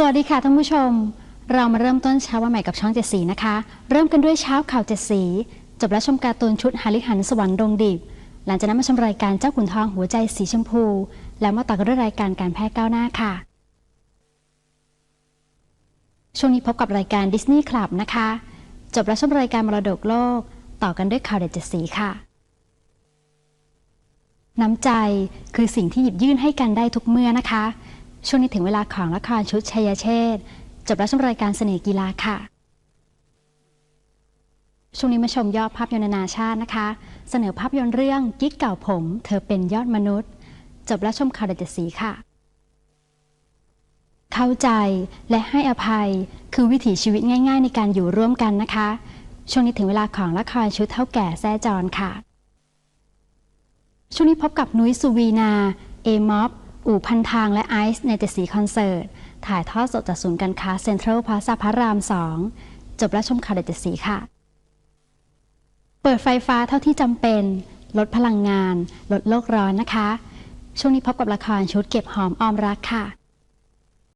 สวัสดีค่ะท่านผู้ชม เรามาเริ่มต้นเช้าวันใหม่กับช่องเจ็ดสีนะคะ เริ่มกันด้วยเช้าข่าวเจ็ดสี จบแล้วชมการ์ตูนชุดฮาริหันสวรรค์ดงดิบ หลังจากนั้นมาชมรายการเจ้าขุนทองหัวใจสีชมพู แล้วมาต่อกันด้วยรายการการแพทย์ก้าวหน้าค่ะ ช่วงนี้พบกับรายการดิสนีย์คลับนะคะ จบแล้วชมรายการมรดกโลก ต่อกันด้วยข่าวเด็ดเจ็ดสีค่ะ น้ำใจคือสิ่งที่หยิบยื่นให้กันได้ทุกเมื่อนะคะ ช่วงนี้ถึงเวลาของละครชุดชัยเชษจบแล้วชมรายการเสน่ห์กีฬาค่ะ ช่วงนี้มาชมยอดภาพยนตร์นานาชาตินะคะ เสนอภาพยนตร์เรื่องกิ๊กเก่าผม เธอเป็นยอดมนุษย์ จบแล้วชมข่าวเด็ดเจ็ดสีค่ะ เข้าใจและให้อภัยคือวิถีชีวิตง่าย ๆ ในการอยู่ร่วมกันนะคะ ช่วงนี้ถึงเวลาของละครชุดเท่าแก่แซ่จรค่ะ ช่วงนี้พบกับนุ้ยสุวีนา เอม็อบ อู่พันทางและไอซ์ในเจสีคอนเสิร์ต ถ่ายทอดสดจากศูนย์การค้าเซ็นทรัลพลาซาพระราม 2 จบและชมข่าวเด็ดเจสีค่ะ เปิดไฟฟ้าเท่าที่จำเป็น ลดพลังงาน ลดโลกร้อนนะคะ ช่วงนี้พบกับละครชุดเก็บหอมออมรักค่ะ